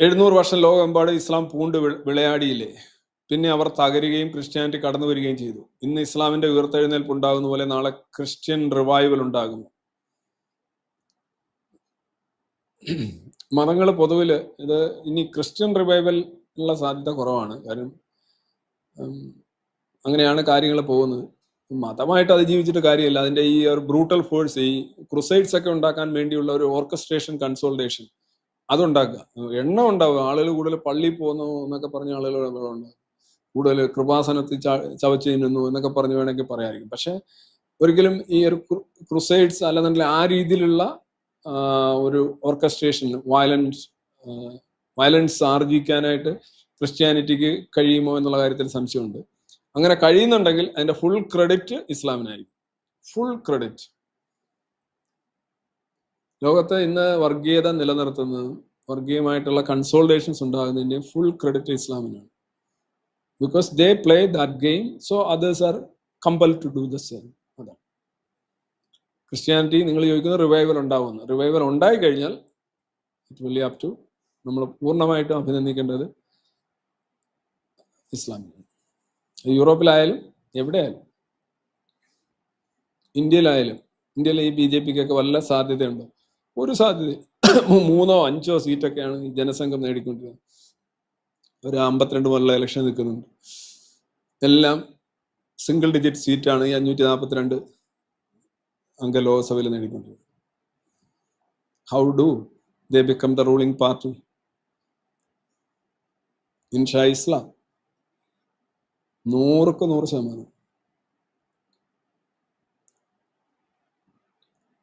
എഴുന്നൂറ് വർഷം ലോകമെമ്പാടും ഇസ്ലാം പൂണ്ട് വിളയാടിയില്ലേ? പിന്നെ അവർ തകരുകയും ക്രിസ്ത്യാനിറ്റി കടന്നു വരികയും ചെയ്തു. ഇന്ന് ഇസ്ലാമിന്റെ ഉയർത്തെഴുന്നേൽപ്പ് ഉണ്ടാകുന്ന പോലെ നാളെ ക്രിസ്ത്യൻ റിവൈവൽ ഉണ്ടാകുന്നു. മതങ്ങൾ പൊതുവിൽ ഇത് ഇനി ക്രിസ്ത്യൻ റിവൈവൽ ഉള്ള സാധ്യത കുറവാണ്. കാരണം അങ്ങനെയാണ് കാര്യങ്ങൾ പോകുന്നത്. മതമായിട്ട് അതിജീവിച്ചിട്ട് കാര്യമില്ല. അതിന്റെ ഈ ഒരു ബ്രൂട്ടൽ ഫോഴ്സ് ഈ ക്രുസൈഡ്സ് ഒക്കെ ഉണ്ടാക്കാൻ വേണ്ടിയുള്ള ഒരു ഓർക്കസ്ട്രേഷൻ കൺസോൾട്ടേഷൻ അതുണ്ടാക്കുക. എണ്ണം ഉണ്ടാവുക. ആളുകൾ കൂടുതൽ പള്ളി പോകുന്നു എന്നൊക്കെ പറഞ്ഞ ആളുകൾ ഉണ്ടാകും കൂടുതൽ കൃപാസനത്തിൽ ചവച്ചു നിന്നു എന്നൊക്കെ പറഞ്ഞു വേണമെങ്കിൽ പറയാമായിരിക്കും. പക്ഷെ ഒരിക്കലും ഈ ഒരു ക്രുസൈഡ്സ് അല്ലെന്നുണ്ടെങ്കിൽ ആ രീതിയിലുള്ള ഒരു ഓർക്കസ്ട്രേഷൻ വയലൻസ് വയലൻസ് ആർജിക്കാനായിട്ട് ക്രിസ്ത്യാനിറ്റിക്ക് കഴിയുമോ എന്നുള്ള കാര്യത്തിൽ സംശയമുണ്ട്. അങ്ങനെ കഴിയുന്നുണ്ടെങ്കിൽ അതിന്റെ ഫുൾ ക്രെഡിറ്റ് ഇസ്ലാമിനായിരിക്കും. Full credit. ലോകത്ത് ഇന്ന് വർഗീയത നിലനിർത്തുന്നതും വർഗീയമായിട്ടുള്ള കൺസോൾട്ടേഷൻസ് ഉണ്ടാകുന്നതിന്റെ full credit ഇസ്ലാമിനാണ്. Because they play that game so others are compel to do the same അതാണ്. ക്രിസ്ത്യാനിറ്റി നിങ്ങൾ ചോദിക്കുന്ന റിവൈവൽ ഉണ്ടാവുന്നു റിവൈവൽ ഉണ്ടായി കഴിഞ്ഞാൽ ഇറ്റ് വിൽ അപ് ടു നമ്മൾ പൂർണമായിട്ടും അഭിനന്ദിക്കേണ്ടത് ഇസ്ലാമിനാണ്. യൂറോപ്പിലായാലും എവിടെയായാലും ഇന്ത്യയിലായാലും ഇന്ത്യയിൽ ഈ ബി ജെ പിക്കൊക്കെ വല്ല സാധ്യതയുണ്ടോ? ഒരു സാധ്യത. മൂന്നോ അഞ്ചോ സീറ്റൊക്കെയാണ് ഈ ജനസംഘം നേടിക്കൊണ്ടിരുന്നത്. ഒരു അമ്പത്തിരണ്ട് മുതലുള്ള ഇലക്ഷൻ നിൽക്കുന്നുണ്ട്. എല്ലാം സിംഗിൾ ഡിജിറ്റ് സീറ്റാണ് ഈ അഞ്ഞൂറ്റി നാൽപ്പത്തിരണ്ട് അംഗ ലോക്സഭയിൽ നേടിക്കൊണ്ടിരുന്നത്. How do they become the ruling party ഇൻഷാ ഇസ്ലാം. നൂറുക്ക് നൂറ് ശതമാനം.